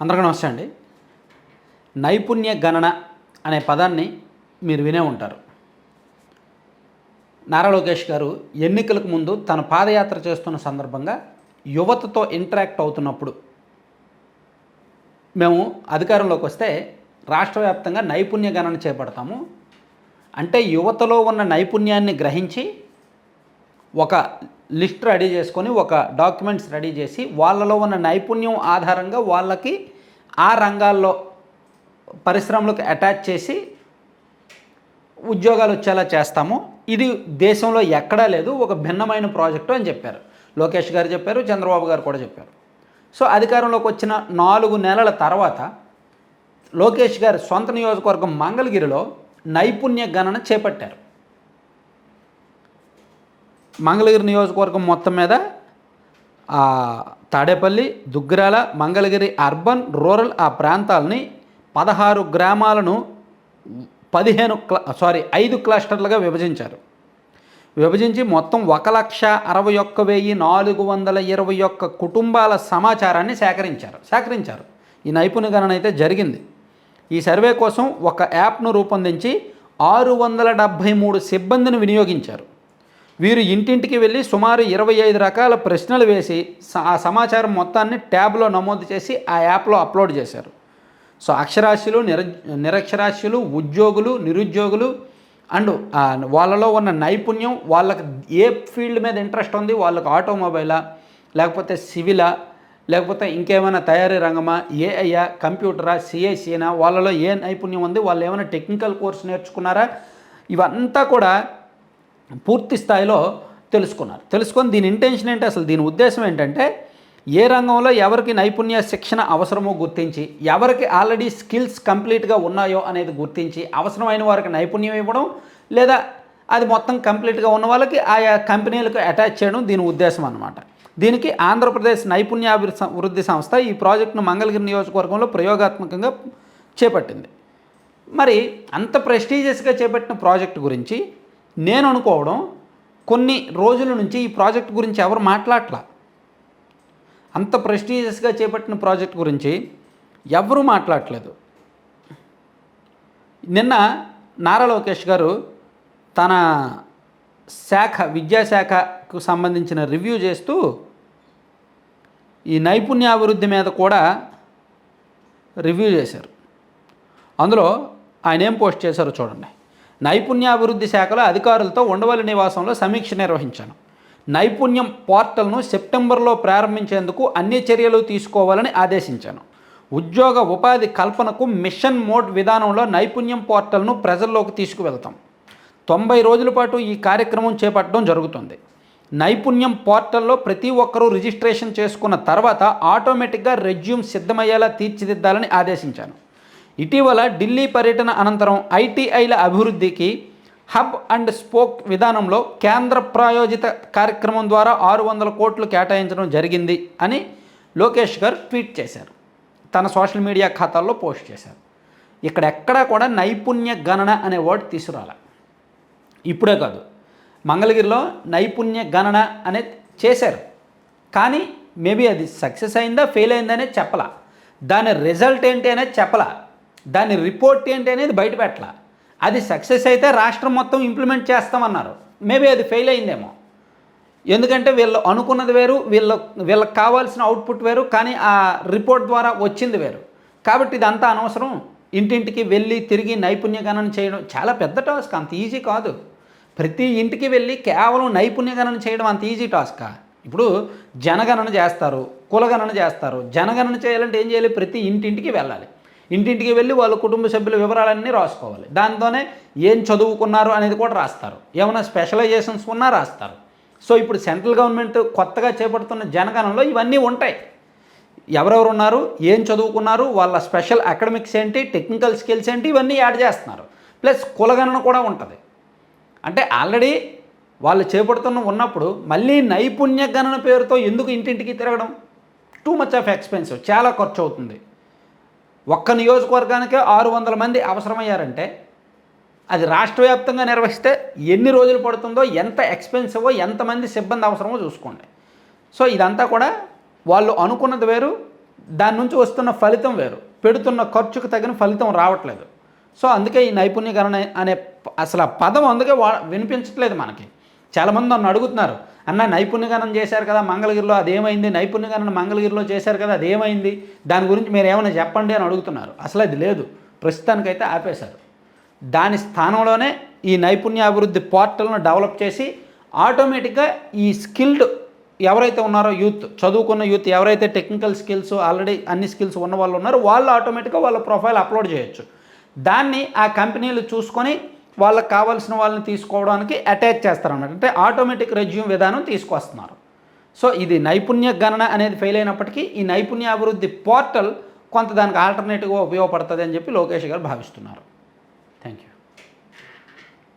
అందరికీ నమస్తే అండి. నైపుణ్య గణన అనే పదాన్ని మీరు వినే ఉంటారు. నారా లోకేష్ గారు ఎన్నికలకు ముందు తన పాదయాత్ర చేస్తున్న సందర్భంగా యువతతో ఇంటరాక్ట్ అవుతున్నప్పుడు మేము అధికారంలోకి వస్తే రాష్ట్ర వ్యాప్తంగా నైపుణ్య గణన చేపడతాము. అంటే యువతలో ఉన్న నైపుణ్యాన్ని గ్రహించి ఒక లిస్ట్ రెడీ చేసుకొని ఒక డాక్యుమెంట్స్ రెడీ చేసి వాళ్ళలో ఉన్న నైపుణ్యం ఆధారంగా వాళ్ళకి ఆ రంగాల్లో పరిశ్రమలకు అటాచ్ చేసి ఉద్యోగాలు వచ్చేలా చేస్తాము. ఇది దేశంలో ఎక్కడా లేదు ఒక భిన్నమైన ప్రాజెక్టు అని చెప్పారు. లోకేష్ గారు చెప్పారు చంద్రబాబు గారు కూడా చెప్పారు. సో అధికారంలోకి వచ్చిన నాలుగు నెలల తర్వాత లోకేష్ గారు సొంత నియోజకవర్గం మంగళగిరిలో నైపుణ్య గణన చేపట్టారు. మంగళగిరి నియోజకవర్గం మొత్తం మీద తాడేపల్లి దుగ్గిరాల మంగళగిరి అర్బన్ రూరల్ ఆ ప్రాంతాలని పదహారు గ్రామాలను పదిహేను క్ల సారీ ఐదు క్లస్టర్లుగా విభజించారు. విభజించి మొత్తం ఒక లక్ష అరవై ఒక్క వెయ్యి నాలుగు వందల ఇరవై ఒక్క కుటుంబాల సమాచారాన్ని సేకరించారు సేకరించారు. ఈ నైపుణ్య గణన అయితే జరిగింది. ఈ సర్వే కోసం ఒక యాప్ను రూపొందించి ఆరు వందల డెబ్భై మూడు సిబ్బందిని వినియోగించారు. వీరు ఇంటింటికి వెళ్ళి సుమారు ఇరవై ఐదు రకాల ప్రశ్నలు వేసి స- ఆ సమాచారం మొత్తాన్ని ట్యాబ్లో నమోదు చేసి ఆ యాప్లో అప్లోడ్ చేశారు. సో అక్షరాస్యులు నిర నిరక్షరాస్యులు ఉద్యోగులు నిరుద్యోగులు అండ్ వాళ్ళలో ఉన్న నైపుణ్యం వాళ్ళకి ఏ ఫీల్డ్ మీద ఇంట్రెస్ట్ ఉంది వాళ్ళకి ఆటోమొబైలా లేకపోతే సివిలా లేకపోతే ఇంకేమైనా తయారీ రంగమా ఏఐయా కంప్యూటరా సిఐసినా వాళ్ళలో ఏ నైపుణ్యం ఉంది వాళ్ళు ఏమైనా టెక్నికల్ కోర్స్ నేర్చుకున్నారా? ఇవంతా కూడా పూర్తి స్థాయిలో తెలుసుకున్నారు. తెలుసుకొని దీని ఇంటెన్షన్ ఏంటి? అసలు దీని ఉద్దేశం ఏంటంటే ఏ రంగంలో ఎవరికి నైపుణ్య శిక్షణ అవసరమో గుర్తించి ఎవరికి ఆల్రెడీ స్కిల్స్ కంప్లీట్గా ఉన్నాయో అనేది గుర్తించి అవసరమైన వారికి నైపుణ్యం ఇవ్వడం లేదా అది మొత్తం కంప్లీట్గా ఉన్న వాళ్ళకి ఆయా కంపెనీలకు అటాచ్ చేయడం దీని ఉద్దేశం అన్నమాట. దీనికి ఆంధ్రప్రదేశ్ నైపుణ్యాభివృద్ధి వృద్ధి సంస్థ ఈ ప్రాజెక్టును మంగళగిరి నియోజకవర్గంలో ప్రయోగాత్మకంగా చేపట్టింది. మరి అంత ప్రెస్టీజియస్గా చేపట్టిన ప్రాజెక్ట్ గురించి నేను అనుకోవడం కొన్ని రోజుల నుంచి ఈ ప్రాజెక్ట్ గురించి ఎవరు మాట్లాడట్లా. అంత ప్రెస్టీజియస్గా చేపట్టిన ప్రాజెక్ట్ గురించి ఎవరూ మాట్లాడట్లేదు. నిన్న నారా లోకేష్ గారు తన శాఖ విద్యాశాఖకు సంబంధించిన రివ్యూ చేస్తూ ఈ నైపుణ్యాభివృద్ధి మీద కూడా రివ్యూ చేశారు. అందులో ఆయన ఏం పోస్ట్ చేశారో చూడండి. నైపుణ్యాభివృద్ధి శాఖలో అధికారులతో ఉండవల్లి నివాసంలో సమీక్ష నిర్వహించాను. నైపుణ్యం పోర్టల్ను సెప్టెంబర్లో ప్రారంభించేందుకు అన్ని చర్యలు తీసుకోవాలని ఆదేశించాను. ఉద్యోగ ఉపాధి కల్పనకు మిషన్ మోడ్ విధానంలో నైపుణ్యం పోర్టల్ను ప్రజల్లోకి తీసుకువెళ్తాం. తొంభై రోజుల పాటు ఈ కార్యక్రమం చేపట్టడం జరుగుతుంది. నైపుణ్యం పోర్టల్లో ప్రతి ఒక్కరూ రిజిస్ట్రేషన్ చేసుకున్న తర్వాత ఆటోమేటిక్గా రెజ్యూమ్ సిద్ధమయ్యేలా తీర్చిదిద్దాలని ఆదేశించాను. ఇటీవల ఢిల్లీ పర్యటన అనంతరం ఐటీఐల అభివృద్ధికి హబ్ అండ్ స్పోక్ విధానంలో కేంద్ర ప్రాయోజిత కార్యక్రమం ద్వారా ఆరు వందల కోట్లు కేటాయించడం జరిగింది అని లోకేష్ గారు ట్వీట్ చేశారు. తన సోషల్ మీడియా ఖాతాల్లో పోస్ట్ చేశారు. ఇక్కడ ఎక్కడా కూడా నైపుణ్య గణన అనే వర్డ్ తీసుకురాల. ఇప్పుడే కాదు మంగళగిరిలో నైపుణ్య గణన అనేది చేశారు. కానీ మేబీ అది సక్సెస్ అయిందా ఫెయిల్ అయిందనే చెప్పలా. దాని రిజల్ట్ ఏంటి అనేది చెప్పలా. దాని రిపోర్ట్ ఏంటి అనేది బయట అది సక్సెస్ అయితే రాష్ట్రం మొత్తం ఇంప్లిమెంట్ చేస్తామన్నారు. మేబీ అది ఫెయిల్ అయిందేమో. ఎందుకంటే వీళ్ళు అనుకున్నది వేరు వీళ్ళ వీళ్ళకి కావాల్సిన అవుట్పుట్ వేరు కానీ ఆ రిపోర్ట్ ద్వారా వచ్చింది వేరు. కాబట్టి ఇదంతా అనవసరం. ఇంటింటికి వెళ్ళి తిరిగి నైపుణ్య గణన చేయడం చాలా పెద్ద టాస్క్ అంత ఈజీ కాదు. ప్రతి ఇంటికి వెళ్ళి కేవలం నైపుణ్య గణన చేయడం అంత ఈజీ టాస్కా. ఇప్పుడు జనగణన చేస్తారు కులగణన చేస్తారు. జనగణన చేయాలంటే ఏం చేయాలి? ప్రతి ఇంటింటికి వెళ్ళాలి. ఇంటింటికి వెళ్ళి వాళ్ళ కుటుంబ సభ్యుల వివరాలన్నీ రాసుకోవాలి. దాంతోనే ఏం చదువుకున్నారు అనేది కూడా రాస్తారు. ఏమైనా స్పెషలైజేషన్స్ ఉన్నా రాస్తారు. సో ఇప్పుడు సెంట్రల్ గవర్నమెంట్ కొత్తగా చేపడుతున్న జనగణనలో ఇవన్నీ ఉంటాయి. ఎవరెవరు ఉన్నారు? ఏం చదువుకున్నారు? వాళ్ళ స్పెషల్ అకాడమిక్స్ ఏంటి? టెక్నికల్ స్కిల్స్ ఏంటి? ఇవన్నీ యాడ్ చేస్తున్నారు. ప్లస్ కులగణన కూడా ఉంటుంది. అంటే ఆల్రెడీ వాళ్ళు చేపడుతున్న ఉన్నప్పుడు మళ్ళీ నైపుణ్య గణన పేరుతో ఎందుకు ఇంటింటికి తిరగడం? టూ మచ్ ఆఫ్ ఎక్స్పెన్సివ్ చాలా ఖర్చు అవుతుంది. ఒక్క నియోజకవర్గానికే ఆరు వందల మంది అవసరమయ్యారంటే అది రాష్ట్ర వ్యాప్తంగా నిర్వహిస్తే ఎన్ని రోజులు పడుతుందో ఎంత ఎక్స్పెన్సివో ఎంతమంది సిబ్బంది అవసరమో చూసుకోండి. సో ఇదంతా కూడా వాళ్ళు అనుకున్నది వేరు దాని నుంచి వస్తున్న ఫలితం వేరు. పెడుతున్న ఖర్చుకు తగిన ఫలితం రావట్లేదు. సో అందుకే ఈ నైపుణ్యకరణ అనే అసలు ఆ పదం అందుకే వా వినిపించట్లేదు మనకి. చాలామంది నన్ను అడుగుతున్నారు అన్న నైపుణ్యగానం చేశారు కదా మంగళగిరిలో అదేమైంది? నైపుణ్యగానం మంగళగిరిలో చేశారు కదా అదేమైంది? దాని గురించి మీరు ఏమైనా చెప్పండి అని అడుగుతున్నారు. అసలు అది లేదు. ప్రస్తుతానికైతే ఆపేశారు. దాని స్థానంలోనే ఈ నైపుణ్యాభివృద్ధి పోర్టల్ను డెవలప్ చేసి ఆటోమేటిక్గా ఈ స్కిల్డ్ ఎవరైతే ఉన్నారో యూత్ చదువుకున్న యూత్ ఎవరైతే టెక్నికల్ స్కిల్స్ ఆల్రెడీ అన్ని స్కిల్స్ ఉన్న వాళ్ళు ఉన్నారో వాళ్ళు ఆటోమేటిక్గా వాళ్ళ ప్రొఫైల్ అప్లోడ్ చేయొచ్చు. దాన్ని ఆ కంపెనీలు చూసుకొని వాళ్ళకి కావాల్సిన వాళ్ళని తీసుకోవడానికి అటాచ్ చేస్తారన్నమాట. అంటే ఆటోమేటిక్ రెజ్యూమ్ విధానం తీసుకొస్తున్నారు. సో ఇది నైపుణ్య గణన అనేది ఫెయిల్ అయినప్పటికీ ఈ నైపుణ్యాభివృద్ధి పోర్టల్ కొంత దానికి ఆల్టర్నేటివ్గా ఉపయోగపడుతుంది అని చెప్పి లోకేష్ గారు భావిస్తున్నారు. Thank you